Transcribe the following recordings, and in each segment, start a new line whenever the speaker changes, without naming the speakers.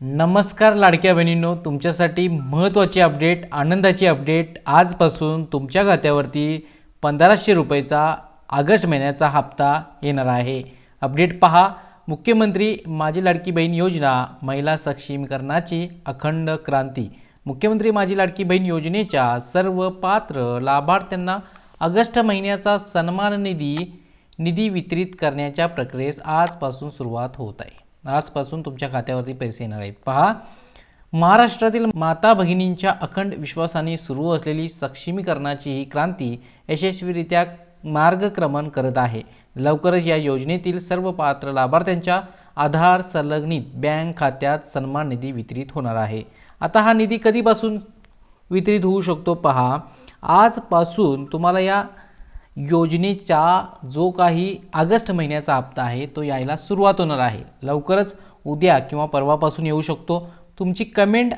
नमस्कार लाडक्या बहिणींनो तुमच्यासाठी महत्त्वाची अपडेट आनंदाची अपडेट आजपासून तुमच्या खात्यावरती पंधराशे रुपयेचा ऑगस्ट महिन्याचा हप्ता येणार आहे. अपडेट पहा मुख्यमंत्री माझी लाडकी बहीण योजना महिला सक्षमीकरणाची अखंड क्रांती. मुख्यमंत्री माझी लाडकी बहीण योजनेच्या सर्व पात्र लाभार्थ्यांना ऑगस्ट महिन्याचा सन्मान निधी निधी वितरित करण्याच्या प्रक्रियेस आजपासून सुरुवात होत आहे. आजपासून तुमच्या खात्यावरती पैसे येणार आहेत. पहा महाराष्ट्रातील माता भगिनींच्या अखंड विश्वासाने सुरू असलेली सक्षमीकरणाची ही क्रांती यशस्वीरित्या मार्गक्रमण करत आहे. लवकरच या योजनेतील सर्व पात्र लाभार्थ्यांच्या आधार संलग्नित बँक खात्यात सन्मान निधी वितरित होणार आहे. आता हा निधी कधीपासून वितरित होऊ शकतो पहा. आजपासून तुम्हाला या योजनेचा जो काही ऑगस्ट महिन्याचा हप्ता आहे तो यायला सुरुवात होणार आहे. लवकरच उद्या किंवा परवापासून येऊ शकतो. तुमची कमेंट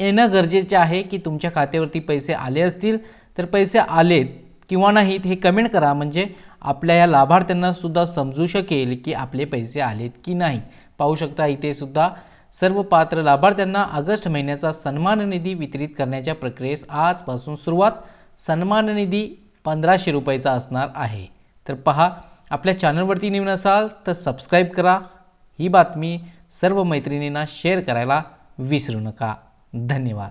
येणं गरजेचे आहे की तुमच्या खात्यावरती पैसे आले असतील तर पैसे आलेत किंवा नाहीत हे कमेंट करा. म्हणजे आपल्या या लाभार्थ्यांना सुद्धा समजू शकेल की आपले पैसे आलेत की नाही. पाहू शकता इथे सुद्धा सर्व पात्र लाभार्थ्यांना ऑगस्ट महिन्याचा सन्मान निधी वितरित करण्याच्या प्रक्रियेस आजपासून सुरुवात. सन्मान निधी पंधराशे रुपयाचा असणार आहे. तर पहा आपल्या चॅनलवरती नवीन असाल तर सबस्क्राईब करा. ही बातमी सर्व मैत्रिणींना शेअर करायला विसरू नका. धन्यवाद.